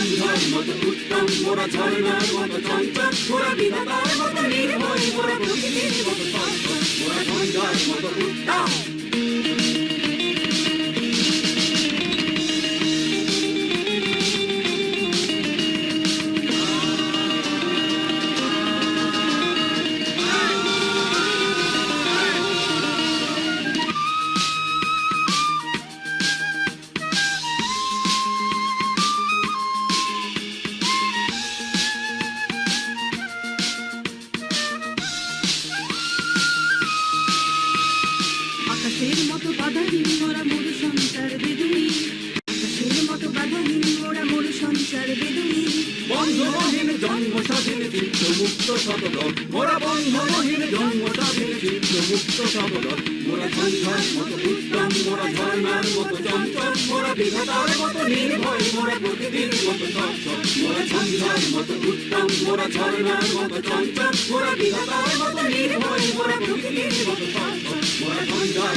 মোরা ঝঞ্ঝার মতো উত্তম মোরা ঝর্ণার মতো চঞ্চল মোরা বিধাতার মতো নির্ভয় মোরা প্রকৃতির মতো চঞ্চল মোরা ঝঞ্ঝার মতো উত্তম আকাশের মতো বাধাহীন মোরা মরু সঞ্চার বেদুই আকাশের মতো বাধাহীন মোরা মরু সঞ্চার বেদুই বন্ধনহীন জন্ম স্বাধীন মোরা ঝর্ণার মতো চঞ্চল। মোরা বিধাতার মতো নির্ভয়, মোরা প্রকৃতির মতো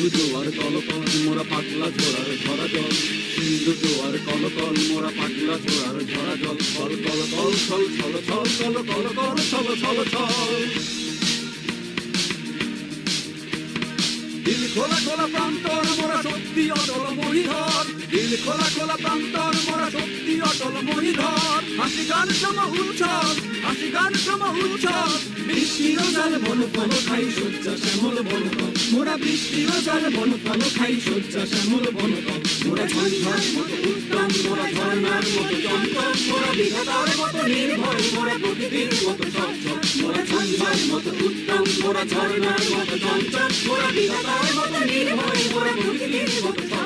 সিন্ধু জোয়ার কলকল মোরা পাগলা ঝোড়ার ঝরা জল সিন্ধু জোয়ার কলকল মোরা পাগলা ঝোড়ার ঝরা জল কল কল কল ছল ছল ছল কল কল কল ছল ছল ছল দিল খোলা খোলা প্রান্তর মোরা সত্যি অটল মহিধর দিল খোলা খোলা প্রান্তর মোরা সত্যি অটল মহিধর হাসি গান সম উচ্ছল হাসি গান সম উচ্ছল বৃষ্টিও জল বন ফল খাই সজ্জা শ্যামল বন ফল মোরা বৃষ্টিও জল বন ফল খাই সজ্জা শ্যামল বন ফল মোরা ঝঞ্ঝার মতো উত্তম মোরা ঝর্ণার মতো চঞ্চল। মোরা বিধাতার মতো নির্ভয়, মোরা প্রকৃতির মতো চঞ্চল। মোরা ঝঞ্ঝার মতো উত্তম মোরা ঝর্ণার মতো চঞ্চল। মোরা বিধাতার মতো নির্ভয়, মোরা প্রকৃতির মতো